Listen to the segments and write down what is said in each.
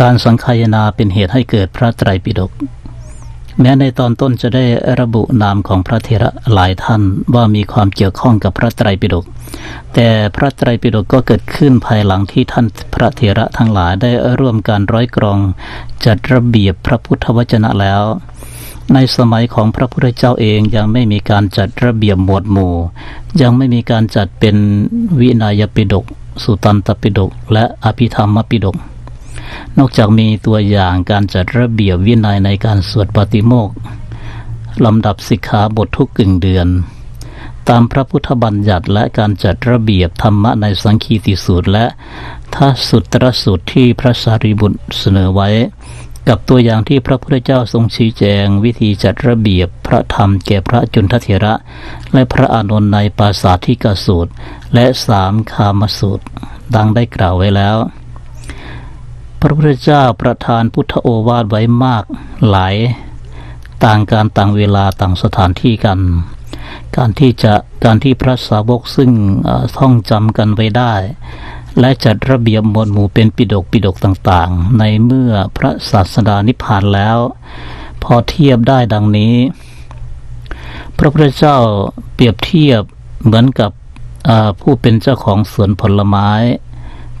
การสังคายนาเป็นเหตุให้เกิดพระไตรปิฎกแม้ในตอนต้นจะได้ระบุนามของพระเถระหลายท่านว่ามีความเกี่ยวข้องกับพระไตรปิฎกแต่พระไตรปิฎกก็เกิดขึ้นภายหลังที่ท่านพระเถระทั้งหลายได้ร่วมการร้อยกรอง จัดระเบียบพระพุทธวจนะแล้ว ในสมัยของพระพุทธเจ้าเองยังไม่มีการจัดระเบียบหมวดหมู่ ยังไม่มีการจัดเป็นวินัยปิฎกสุตันตปิฎกและอภิธรรมปิฎก นอกจากมีตัวอย่างการจัดระเบียบวินัยในการสวดปฏิโมกข์ลำดับสิกขาบททุกกึ่งเดือน ตามพระพุทธบัญญัติและการจัดระเบียบธรรมะในสังคีติสูตรและทัสุตรสูตรที่พระสารีบุตรเสนอไว้ กับตัวอย่างที่พระพุทธเจ้าทรงชี้แจง วิธีจัดระเบียบพระธรรมแก่พระจุนทเถระ และพระอานนท์ในปาสาธิกสูตร และสามคามสูตร ดังได้กล่าวไว้แล้ว ระพุทธเจ้าประทานพุทธโอวาทไว้มากหลาย ต่างการต่างเวลาต่างสถานที่กัน การที่จะการที่พระสาวกซึ่งท่องจำกันไว้ได้ และจัดระเบียบหมวดหมู่เป็นปิดกปิดกต่างๆ ในเมื่อพระศาสดานิพพานแล้ว พอเทียบได้ดังนี้ พระพุทธเจ้าเปรียบเทียบเหมือนกับผู้เป็นเจ้าของสวนผลไม้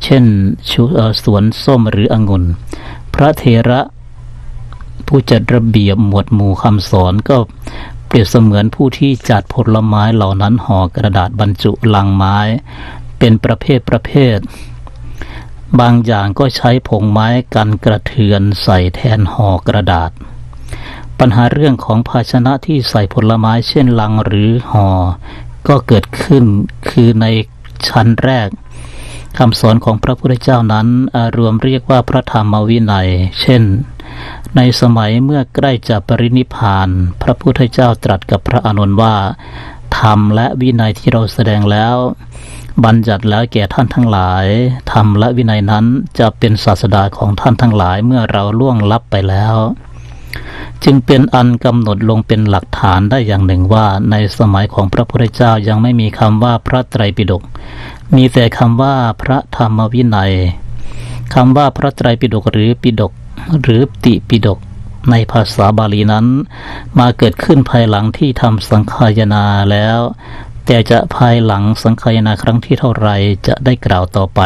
เช่นชสวนส้มหรือองุ่น พระเทระผู้จัดระเบียบหมวดหมู่คำสอนก็เปรียบเสมือนผู้ที่จัดผลไม้เหล่านั้นห่อกระดาษบรรจุลังไม้ เป็นประเภทประเภท บางอย่างก็ใช้ผงไม้กันกระเทือนใส่แทนห่อกระดาษ ปัญหาเรื่องของภาชนะที่ใส่ผลไม้เช่นลังหรือห่อก็เกิดขึ้นคือในชั้นแรก คำสอนของพระพุทธเจ้านั้นรวมเรียกว่าพระธรรมวินัย เช่น ในสมัยเมื่อใกล้จะปรินิพพาน พระพุทธเจ้าตรัสกับพระอานนท์ว่า ธรรมและวินัยที่เราแสดงแล้ว บัญญัติแล้วแก่ท่านทั้งหลาย ธรรมและวินัยนั้นจะเป็นศาสดาของท่านทั้งหลายเมื่อเราล่วงลับไปแล้ว จึงเป็นอันกำหนดลงเป็นหลักฐานได้อย่างหนึ่งว่า ในสมัยของพระพุทธเจ้ายังไม่มีคำว่าพระไตรปิฎก มีแต่คำว่าพระธรรมวินัยคำว่าพระไตรปิฎกหรือปิฎกหรือติปิฎกในภาษาบาลีนั้น มาเกิดขึ้นภายหลังที่ทำสังคายนาแล้ว แต่จะภายหลังสังคายนาครั้งที่เท่าไรจะได้กล่าวต่อไป